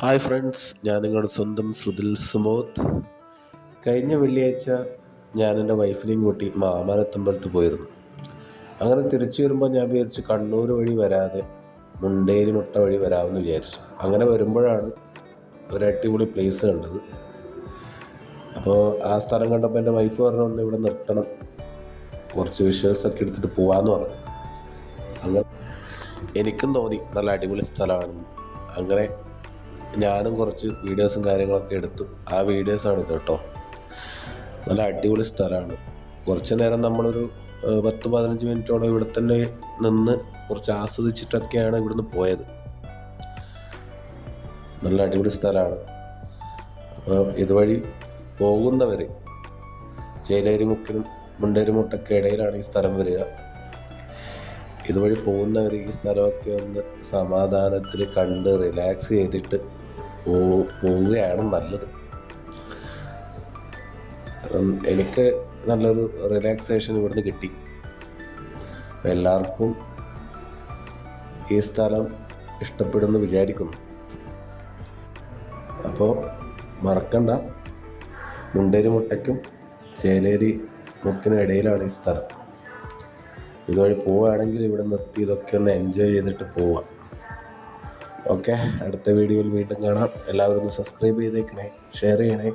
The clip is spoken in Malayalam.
ഹായ് ഫ്രണ്ട്സ് ഞാൻ നിങ്ങളുടെ സ്വന്തം സുധിൽ സുമോത് കഴിഞ്ഞ വെള്ളിയാഴ്ച ഞാൻ എന്റെ വൈഫിനെയും കൂട്ടി മാമാനത്തമ്പലത്ത് പോയിരുന്നു. അങ്ങനെ തിരിച്ചു വരുമ്പോൾ ഞാൻ വിചാരിച്ചു കണ്ണൂർ വഴി വരാതെ മുണ്ടേരി മുട്ട വഴി വരാമെന്ന് വിചാരിച്ചു. അങ്ങനെ വരുമ്പോഴാണ് ഒരു അടിപൊളി പ്ലേസ് കണ്ടത്. അപ്പോൾ ആ സ്ഥലം കണ്ടപ്പോൾ എന്റെ വൈഫ് പറഞ്ഞു ഒന്ന് ഇവിടെ നിർത്തണം. കുറച്ച് വിഷ്വൽസ് ഒക്കെ എടുത്തിട്ട് പോകാമെന്ന് പറഞ്ഞു. അങ്ങനെ എനിക്കും തോന്നി നല്ല അടിപൊളി സ്ഥലമാണെന്ന് അങ്ങനെ ഞാനും കുറച്ച് വീഡിയോസും കാര്യങ്ങളൊക്കെ എടുത്തു. ആ വീഡിയോസാണ് ഇത് കേട്ടോ. നല്ല അടിപൊളി സ്ഥലമാണ്. കുറച്ച് നേരം നമ്മളൊരു പത്ത് പതിനഞ്ച് മിനിറ്റോളം ഇവിടെ തന്നെ നിന്ന് കുറച്ച് ആസ്വദിച്ചിട്ടൊക്കെയാണ് ഇവിടുന്ന് പോയത്. നല്ല അടിപൊളി സ്ഥലമാണ്. അപ്പോൾ ഇതുവഴി പോകുന്നവർ ചേലേരി മുക്കിനും മുണ്ടേരി മുട്ടൊക്കെ ഇടയിലാണ് ഈ സ്ഥലം വരിക. ഇതുവഴി പോകുന്നവർക്ക് ഈ സ്ഥലമൊക്കെ ഒന്ന് സമാധാനത്തിൽ കണ്ട് റിലാക്സ് ചെയ്തിട്ട് പോവുകയാണ് നല്ലത്. എനിക്ക് നല്ലൊരു റിലാക്സേഷൻ ഇവിടുന്ന് കിട്ടി. എല്ലാവർക്കും ഈ സ്ഥലം ഇഷ്ടപ്പെടുന്നു വിചാരിക്കുന്നു. അപ്പോൾ മറക്കണ്ട. മുണ്ടേരി മുട്ടയ്ക്കും ചേലേരി മുക്കിനും ഇടയിലാണ് ഈ സ്ഥലം. ഇതുവഴി പോവുകയാണെങ്കിൽ ഇവിടെ നിർത്തി ഇതൊക്കെ ഒന്ന് എൻജോയ് ചെയ്തിട്ട് പോവാം. ഓക്കെ അടുത്ത വീഡിയോയിൽ വീണ്ടും കാണാം. എല്ലാവരും ഒന്ന് സബ്സ്ക്രൈബ് ചെയ്തേക്കണേ ഷെയർ ചെയ്യണേ.